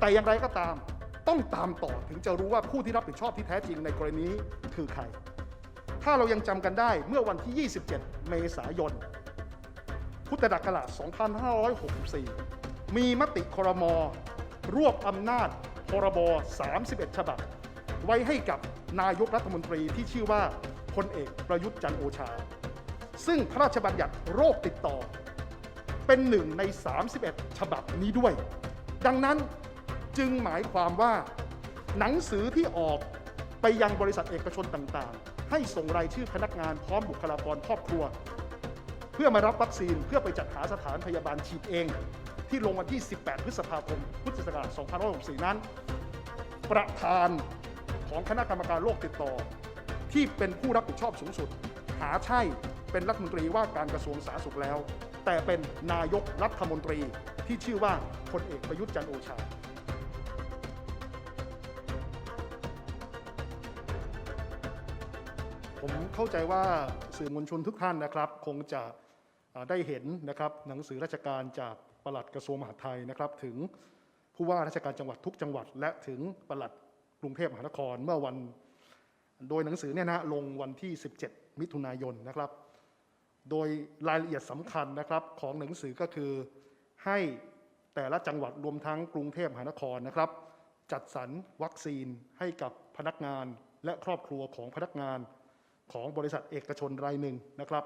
แต่อย่างไรก็ตามต้องตามต่อถึงจะรู้ว่าผู้ที่รับผิดชอบที่แท้จริงในกรณีนี้คือใคร ถ้าเรายังจำกันได้เมื่อวันที่ 27 เมษายน พุทธศักราช 2564 มีมติครม รวบอำนาจพรบ 31 ฉบับ ไว้ให้กับนายกรัฐมนตรีที่ชื่อว่าพลเอกประยุทธ์จันโอชา ซึ่งพระราชบัญญัติโรคติดต่อ เป็นหนึ่งใน 31 ฉบับนี้ด้วย ดังนั้น จึงหมายความว่าหนังสือที่ออกไปยังบริษัทเอกชนต่างๆ ให้ส่งรายชื่อพนักงานพร้อมบุคลากรครอบครัว เพื่อมารับวัคซีนเพื่อไปจัดหาสถานพยาบาลฉีดเอง ที่ลงวันที่ 18 พฤษภาคม พุทธศักราช 2564 นั้น ประธานของคณะกรรมการโรคติดต่อ ที่เป็นผู้รับผิดชอบสูงสุด หาใช่เป็นรัฐมนตรีว่าการกระทรวงสาธารณสุขแล้ว แต่เป็นนายกรัฐมนตรีที่ชื่อว่าพลเอกประยุทธ์จันโอชา ผมเข้าใจว่าสื่อมวลชนทุกท่านนะครับ คงจะได้เห็นนะครับหนังสือราชการจากปลัดกระทรวงมหาดไทยนะครับ ถึงผู้ว่าราชการจังหวัดทุกจังหวัด และถึงปลัดกรุงเทพมหานครเมื่อวัน โดยหนังสือเนี่ยนะลงวันที่ 17 มิถุนายนนะครับ โดยรายละเอียดสำคัญนะครับของหนังสือก็คือให้แต่ละจังหวัดรวมทั้งกรุงเทพมหานครนะครับ จัดสรรวัคซีนให้กับพนักงานและครอบครัวของพนักงาน ของบริษัทเอกชนรายหนึ่งนะครับ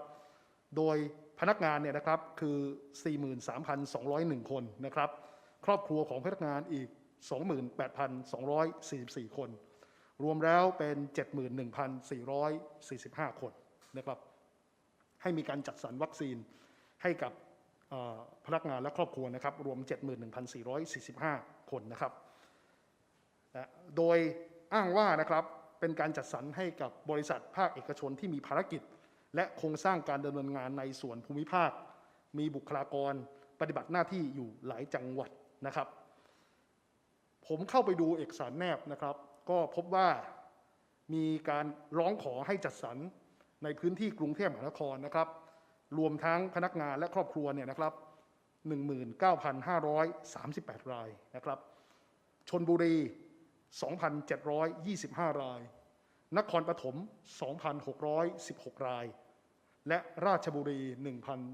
โดยพนักงานเนี่ยนะครับคือ 43,201 คนนะครับ ครอบครัวของพนักงานอีก 28,244 คน รวมแล้วเป็น 71,445 คนนะครับ ให้มีการจัดสรรวัคซีนให้กับพนักงานและครอบครัวนะครับ รวม 71,445 คนนะครับ โดยอ้างว่านะครับ เป็นการจัดสรรให้กับบริษัทภาคเอกชนที่มีภารกิจ และโครงสร้างการดำเนินงานในส่วนภูมิภาค มีบุคลากรปฏิบัติหน้าที่อยู่หลายจังหวัดนะครับ ผมเข้าไปดูเอกสารแนบนะครับ ก็พบว่ามีการร้องขอให้จัดสรรในพื้นที่กรุงเทพมหานครนะครับ รวมทั้งพนักงานและครอบครัวเนี่ยนะครับ 19,538 รายนะครับชนบุรี 2,725 ราย นครปฐม 2,616 ราย และราชบุรี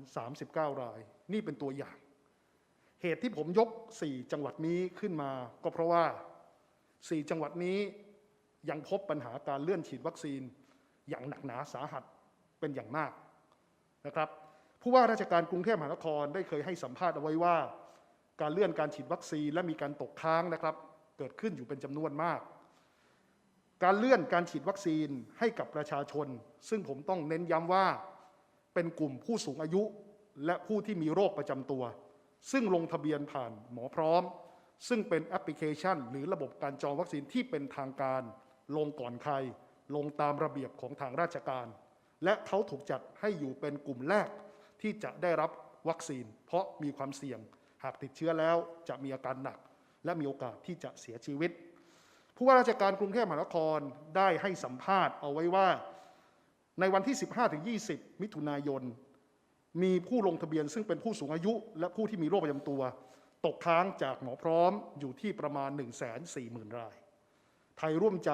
1,039 ราย นี่เป็นตัวอย่าง เหตุที่ผมยก 4 จังหวัดนี้ขึ้นมา ก็เพราะว่า 4 จังหวัดนี้ยังพบปัญหาการเลื่อนฉีดวัคซีนอย่างหนักหนาสาหัสเป็นอย่างมากนะครับผู้ว่าราชการกรุงเทพมหานครได้เคยให้สัมภาษณ์เอาไว้ว่า การเลื่อนการฉีดวัคซีนและมีการตกค้างนะครับ เกิดขึ้นอยู่เป็นจำนวนมาก การเลื่อนการฉีดวัคซีนให้กับประชาชน ซึ่งผมต้องเน้นย้ำว่าเป็นกลุ่มผู้สูงอายุ และผู้ที่มีโรคประจำตัว ซึ่งลงทะเบียนผ่านหมอพร้อม ซึ่งเป็นแอปพลิเคชัน หรือระบบการจองวัคซีนที่เป็นทางการ ลงก่อนใคร ลงตามระเบียบของทางราชการ และเขาถูกจัดให้อยู่เป็นกลุ่มแรกที่จะได้รับวัคซีน เพราะมีความเสี่ยง หากติดเชื้อแล้วจะมีอาการหนัก และมีโอกาสที่จะเสียชีวิต ผู้ว่าราชการกรุงเทพมหานครได้ให้สัมภาษณ์เอาไว้ว่า ในวันที่ 15-20 มิถุนายน มีผู้ลงทะเบียนซึ่งเป็นผู้สูงอายุ และผู้ที่มีโรคประจำตัว ตกค้างจากหมอพร้อมอยู่ที่ประมาณ 140,000 ราย ไทยร่วมใจ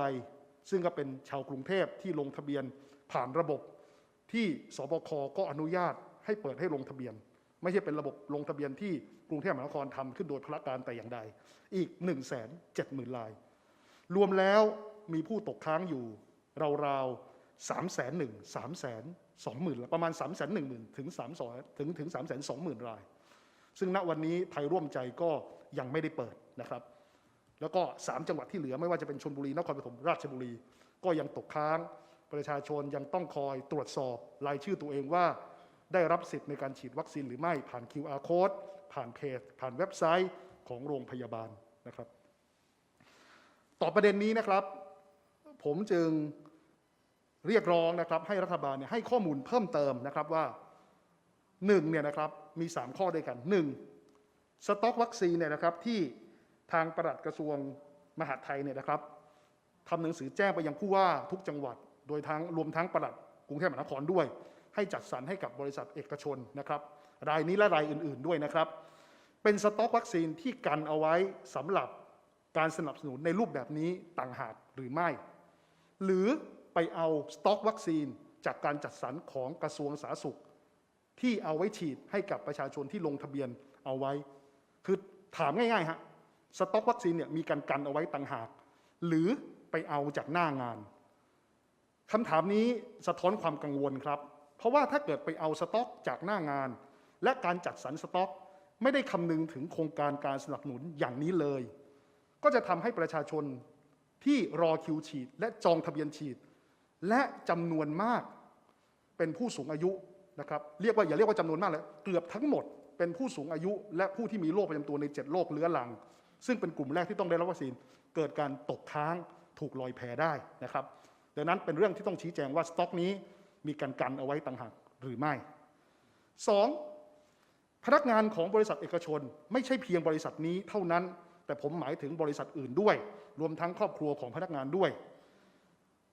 ซึ่งก็เป็นชาวกรุงเทพที่ลงทะเบียนผ่านระบบที่สบคก็อนุญาตให้เปิดให้ลงทะเบียน ไม่ใช่เป็นระบบลงทะเบียนที่กรุงเทพมหานครทำขึ้นโดยพละการแต่อย่างใด อีก 1 7 0 0 0 0 ราย รวมแล้วมีผู้ตกค้างอยู่ราวๆ3 1 0 0 0 0 3 2 0 0 0 0ประมาณ3 1 0 0 0 0ถึง3 2ถึงถึง3 2 0 0 0 0ราย ซึ่งณวันนี้ไทยร่วมใจก็ยังไม่ได้เปิดนะครับ แล้วก็ 3 จังหวัดที่เหลือไม่ว่าจะเป็นชนบุรีนครปฐมราชบุรี ก็ยังตกค้าง ประชาชนยังต้องคอยตรวจสอบรายชื่อตัวเองว่า ได้รับสิทธิ์ในการฉีดวัคซีนหรือไม่ผ่าน QR code ผ่านเพจผ่านเว็บไซต์ของโรงพยาบาลนะครับ ต่อประเด็นนี้นะครับ ผมจึงเรียกร้องนะครับให้รัฐบาลเนี่ยให้ข้อมูลเพิ่มเติมนะครับว่าหนึ่งเนี่ยนะครับมี 3 ข้อด้วยกันหนึ่งสต็อกวัคซีนเนี่ยนะครับที่ทางประหลัดกระทรวงมหาดไทยเนี่ยนะครับทำหนังสือแจ้งไปยังผู้ว่าทุกจังหวัด โดยทั้งรวมทั้งประหลัดกรุงเทพมหานครด้วย ให้จัดสรรให้กับบริษัทเอกชนนะครับรายนี้และรายอื่น ๆด้วยนะครับ เป็นสต็อกวัคซีนที่กันเอาไว้สำหรับ การสนับสนุนในรูปแบบนี้ต่างหากหรือไม่ หรือไปเอาสต็อกวัคซีนจากการจัดสรรของกระทรวงสาธารณสุข ที่เอาไว้ฉีดให้กับประชาชนที่ลงทะเบียนเอาไว้ คือถามง่ายๆฮะสต็อกวัคซีนเนี่ยมีการกันเอาไว้ต่างหาก หรือไปเอาจากหน้างานคำถามนี้สะท้อนความกังวลครับ เพราะว่าถ้าเกิดไปเอาสต็อกจากหน้างาน และการจัดสรรสต็อก ไม่ได้คำนึงถึงโครงการการสนับสนุนอย่างนี้เลย ก็จะทำให้ประชาชนที่รอคิวฉีด และจองทะเบียนฉีด และจำนวนมากเป็นผู้สูงอายุนะครับเรียกว่าอย่าเรียกว่าจำนวนมากเลยเกือบทั้งหมดเป็นผู้สูงอายุ และผู้ที่มีโรคประจำตัวใน 7 โรคเรื้อรัง ซึ่งเป็นกลุ่มแรกที่ต้องได้รับวัคซีน เกิดการตกค้างถูกลอยแพได้นะครับดังนั้นเป็นเรื่องที่ต้องชี้แจงว่าสต็อกนี้มีการกันเอาไว้ต่างหากหรือไม่ 2. พนักงานของบริษัทเอกชนไม่ใช่เพียงบริษัทนี้เท่านั้น แต่ผมหมายถึงบริษัทอื่นด้วย รวมทั้งครอบครัวของพนักงานด้วย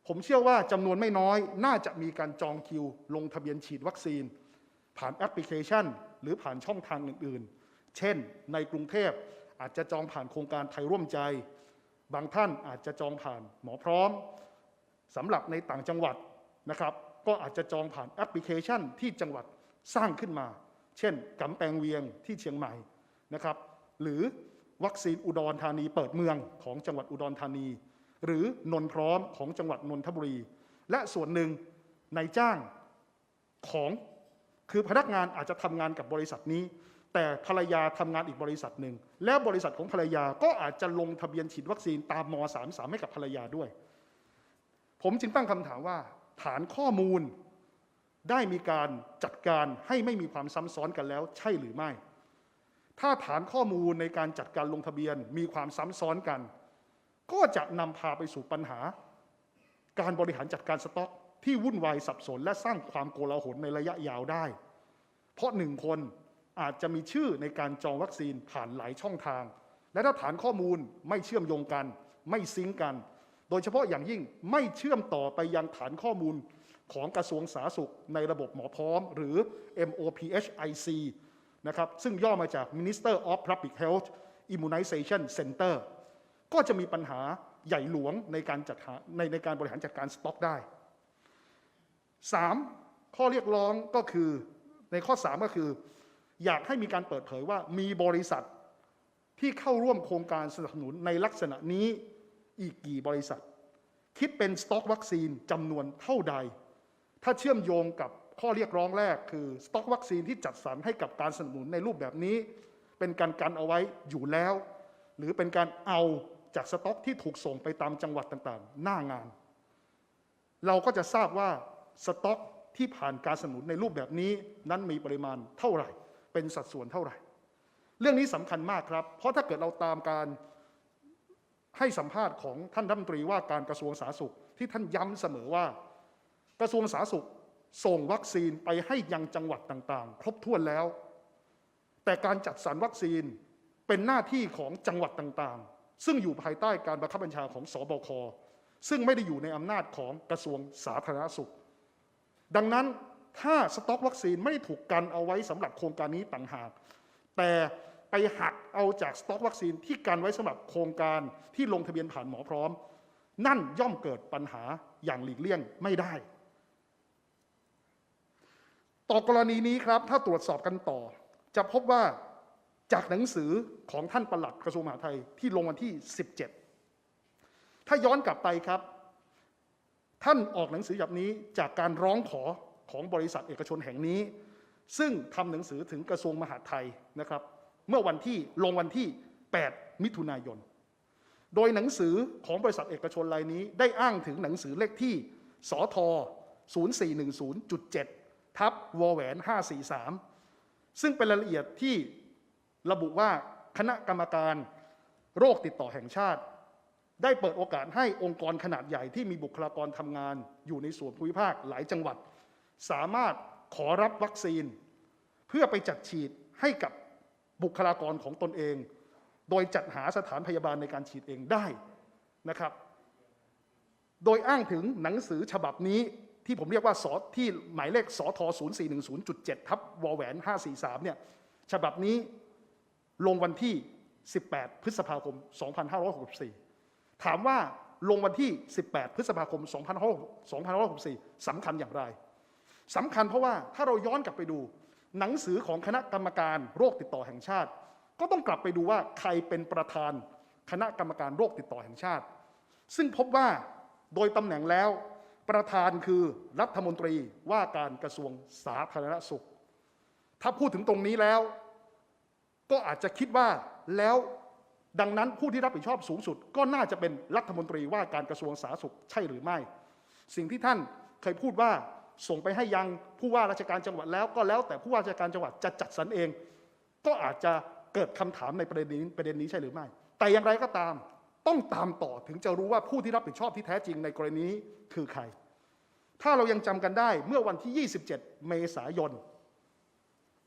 ผมเชื่อว่าจำนวนไม่น้อย น่าจะมีการจองคิว ลงทะเบียนฉีดวัคซีน ผ่านแอปพลิเคชัน หรือผ่านช่องทางอื่นๆ เช่น ในกรุงเทพอาจจะจองผ่านโครงการไทยร่วมใจ บางท่านอาจจะจองผ่านหมอพร้อมสำหรับในต่างจังหวัดนะครับ ก็อาจจะจองผ่านแอปพลิเคชันที่จังหวัดสร้างขึ้นมา เช่นกำแพงเวียงที่เชียงใหม่นะครับ หรือ วัคซีนอุดรธานีเปิดเมืองของจังหวัดอุดรธานี หรือนนท์พร้อมของจังหวัดนนทบุรี และส่วนหนึ่งในจ้างของคือพนักงานอาจจะทำงานกับบริษัทนี้ แต่ภรรยาทำงานอีกบริษัทหนึ่งแล้วบริษัทของภรรยาก็อาจจะลงทะเบียนฉีดวัคซีนตามม .33 ให้กับภรรยาด้วย ผมจึงตั้งคำถามว่า ฐานข้อมูลได้มีการจัดการให้ไม่มีความซ้ำซ้อนกันแล้วใช่หรือไม่ ถ้าฐานข้อมูลในการจัดการลงทะเบียนมีความซ้ำซ้อนกัน ก็จะนำพาไปสู่ปัญหา การบริหารจัดการสต็อกที่วุ่นวายสับสนและสร้างความโกลาหลในระยะยาวได้ เพราะหนึ่งคนอาจจะมีชื่อในการจองวัคซีนผ่านหลายช่องทาง และถ้าฐานข้อมูลไม่เชื่อมโยงกัน ไม่ซิงก์กัน โดยเฉพาะอย่างยิ่งไม่เชื่อมต่อไปยังฐานข้อมูลของกระทรวงสาธารณสุขในระบบหมอพร้อม หรือ MOPHIC นะครับซึ่งย่อมาจาก Minister of Public Health Immunization Center ก็จะมีปัญหาใหญ่หลวงในการจัดหาในในการบริหารจัดการสต็อกได้ 3. ข้อเรียกร้องก็คือในข้อ 3 ก็คือ อยากให้มีการเปิดเผยว่ามีบริษัทที่เข้าร่วมโครงการสนับสนุนในลักษณะนี้อีกกี่บริษัท คิดเป็นสต็อกวัคซีนจำนวนเท่าใด ถ้าเชื่อมโยงกับ ข้อเรียกร้องแรกคือ สต็อกวัคซีนที่จัดสรรให้กับการสนับสนุนในรูปแบบนี้ เป็นการกันเอาไว้อยู่แล้ว หรือเป็นการเอาจากสต็อกที่ถูกส่งไปตามจังหวัดต่างๆ หน้างาน เราก็จะทราบว่าสต็อกที่ผ่านการสนับสนุนในรูปแบบนี้นั้นมีปริมาณเท่าไหร่ เป็นสัดส่วนเท่าไหร่ เรื่องนี้สำคัญมากครับ เพราะถ้าเกิดเราตามการให้สัมภาษณ์ของท่านรัฐมนตรีว่าการกระทรวงสาธารณสุขที่ท่านย้ำเสมอว่า กระทรวงสาธารณสุข ส่งวัคซีนไปให้ยังจังหวัดต่างๆ ครบถ้วนแล้ว แต่การจัดสรรวัคซีนเป็นหน้าที่ของจังหวัดต่างๆ ซึ่งอยู่ภายใต้การบังคับบัญชาของสบค ซึ่งไม่ได้อยู่ในอำนาจของกระทรวงสาธารณสุข ดังนั้นถ้าสต็อกวัคซีนไม่ได้ถูกกันเอาไว้สำหรับโครงการนี้ต่างหาก แต่ไปหักเอาจากสต็อกวัคซีนที่กันไว้สำหรับโครงการที่ลงทะเบียนผ่านหมอพร้อม นั่นย่อมเกิดปัญหาอย่างหลีกเลี่ยงไม่ได้ ต่อกรณีนี้ครับถ้าตรวจสอบกันต่อ จะพบว่าจากหนังสือของท่านปลัดกระทรวงมหาดไทยที่ลงวันที่ 17 ถ้าย้อนกลับไปครับ ท่านออกหนังสือแบบนี้จากการร้องขอของบริษัทเอกชนแห่งนี้ ซึ่งทำหนังสือถึงกระทรวงมหาดไทยนะครับ เมื่อวันที่ลงวันที่ 8 มิถุนายน โดยหนังสือของบริษัทเอกชนรายนี้ได้อ้างถึงหนังสือเลขที่สท0410.7 ทับวอแหวน 543 ซึ่งเป็นรายละเอียดที่ระบุว่าคณะกรรมการโรคติดต่อแห่งชาติ ได้เปิดโอกาสให้องค์กรขนาดใหญ่ที่มีบุคลากรทำงาน อยู่ในส่วนภูมิภาคหลายจังหวัด สามารถขอรับวัคซีน เพื่อไปจัดฉีดให้กับบุคลากรของตนเอง โดยจัดหาสถานพยาบาลในการฉีดเองได้นะครับ โดยอ้างถึงหนังสือฉบับนี้ ที่ผมเรียกว่าสที่หมายเลขสท0410.7ทับวแหวน543เนี่ยฉบับนี้ลงวันที่ 18 พฤษภาคม 2564 ถามว่าลงวันที่ 18 พฤษภาคม 2564สำคัญอย่างไรสำคัญเพราะว่าถ้าเราย้อนกลับไปดู หนังสือของคณะกรรมการโรคติดต่อแห่งชาติ ก็ต้องกลับไปดูว่าใครเป็นประธานคณะกรรมการโรคติดต่อแห่งชาติ ซึ่งพบว่าโดยตำแหน่งแล้ว ประธานคือรัฐมนตรีว่าการกระทรวงสาธารณสุข ถ้าพูดถึงตรงนี้แล้ว ก็อาจจะคิดว่าแล้วดังนั้นผู้ที่รับผิดชอบสูงสุด ก็น่าจะเป็นรัฐมนตรีว่าการกระทรวงสาธารณสุขใช่หรือไม่ สิ่งที่ท่านเคยพูดว่าส่งไปให้ยังผู้ว่าราชการจังหวัดแล้วก็แล้วแต่ผู้ว่าราชการจังหวัดจะจัดสรรเอง ก็อาจจะเกิดคำถามในประเด็นนี้ประเด็นนี้ใช่หรือไม่ แต่อย่างไรก็ตาม ต้องตามต่อถึงจะรู้ว่าผู้ที่รับผิดชอบที่แท้จริงในกรณีนี้คือใคร ถ้าเรายังจำกันได้เมื่อวันที่ 27 เมษายน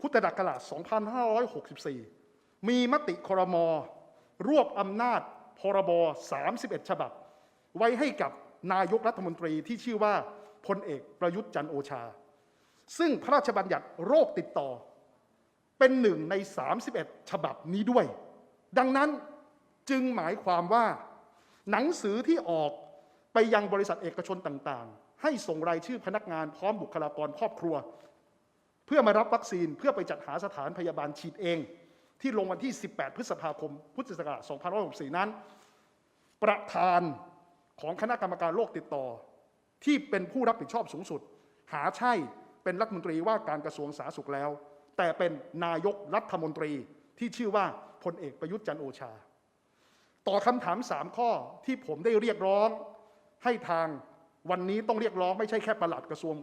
พุทธศักราช 2564 มีมติครม รวบอำนาจพรบ 31 ฉบับ ไว้ให้กับนายกรัฐมนตรีที่ชื่อว่าพลเอกประยุทธ์จันโอชา ซึ่งพระราชบัญญัติโรคติดต่อ เป็นหนึ่งใน 31 ฉบับนี้ด้วย ดังนั้น จึงหมายความว่า หนังสือที่ออกไปยังบริษัทเอกชนต่างๆ ให้ส่งรายชื่อพนักงานพร้อมบุคลากรครอบครัว เพื่อมารับวัคซีนเพื่อไปจัดหาสถานพยาบาลฉีดเอง ที่ลงวันที่ 18 พฤษภาคม พุทธศักราช2564 นั้น ประธานของคณะกรรมการโรคติดต่อ ที่เป็นผู้รับผิดชอบสูงสุด หาใช่เป็นรัฐมนตรีว่าการกระทรวงสาธารณสุขแล้ว แต่เป็นนายกรัฐมนตรีที่ชื่อว่าพลเอกประยุทธ์จันโอชา ต่อคำถามสามข้อที่ผมได้เรียกร้องให้ทางวันนี้ต้องเรียกร้องไม่ใช่แค่ประหลัดกระทรวง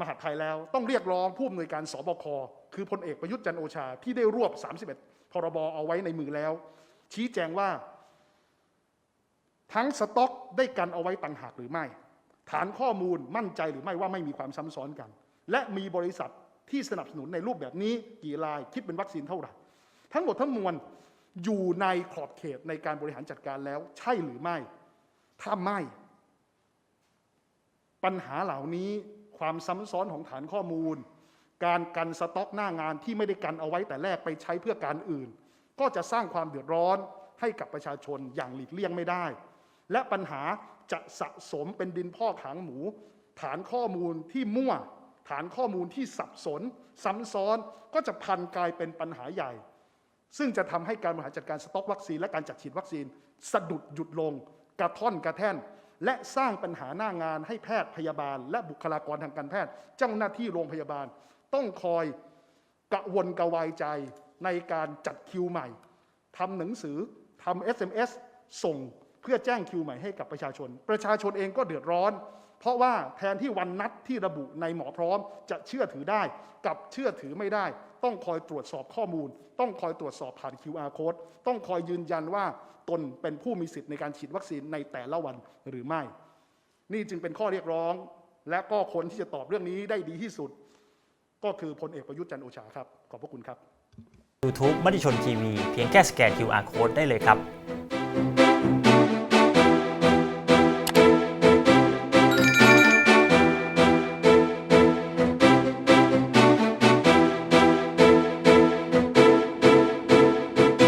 มหาดไทยแล้ว ต้องเรียกร้องผู้อำนวยการสบคคือพลเอกประยุทธ์จันโอชา ที่ได้รวบ 31 พรบเอาไว้ในมือแล้ว ชี้แจงว่า ทั้งสต็อกได้กันเอาไว้ต่างหากหรือไม่ ฐานข้อมูลมั่นใจหรือไม่ว่าไม่มีความซ้ำซ้อนกัน และมีบริษัทที่สนับสนุนในรูปแบบนี้กี่รายคิดเป็นวัคซีนเท่าไหร่ทั้งหมดทั้งมวล อยู่ในขอบเขตในการบริหารจัดการแล้ว ใช่หรือไม่ ถ้าไม่ ปัญหาเหล่านี้ความซ้ำซ้อนของฐานข้อมูล การกันสต็อกหน้างานที่ไม่ได้กันเอาไว้แต่แรกไปใช้เพื่อการอื่น ก็จะสร้างความเดือดร้อนให้กับประชาชนอย่างหลีกเลี่ยงไม่ได้ และปัญหาจะสะสมเป็นดินพ่อกหางหมู ฐานข้อมูลที่มั่ว ฐานข้อมูลที่สับสน ซ้ำซ้อนก็จะพันกลายเป็นปัญหาใหญ่ ซึ่งจะทำให้การบริหารจัดการสต็อกวัคซีนและการจัดฉีดวัคซีน สะดุดหยุดลง กระท่อนกระแท่น และสร้างปัญหาหน้างานให้แพทย์พยาบาล และบุคลากรทางการแพทย์ เจ้าหน้าที่โรงพยาบาล ต้องคอยกระวนกระวายใจในการจัดคิวใหม่ทำหนังสือทำ SMS ส่งเพื่อแจ้งคิวใหม่ให้กับประชาชน ประชาชนเองก็เดือดร้อน เพราะว่าแทนที่วันนัดที่ระบุในหมอพร้อมจะเชื่อถือได้ กับเชื่อถือไม่ได้ ต้องคอยตรวจสอบข้อมูล ต้องคอยตรวจสอบผ่าน QR code ต้องคอยยืนยันว่าตนเป็นผู้มีสิทธิ์ในการฉีดวัคซีนในแต่ละวันหรือไม่ นี่จึงเป็นข้อเรียกร้อง และก็คนที่จะตอบเรื่องนี้ได้ดีที่สุด ก็คือพลเอกประยุทธ์จันโอชาครับขอบพระคุณครับ YouTube มติชนทีวีเพียงแค่สแกน QR Code ได้เลยครับ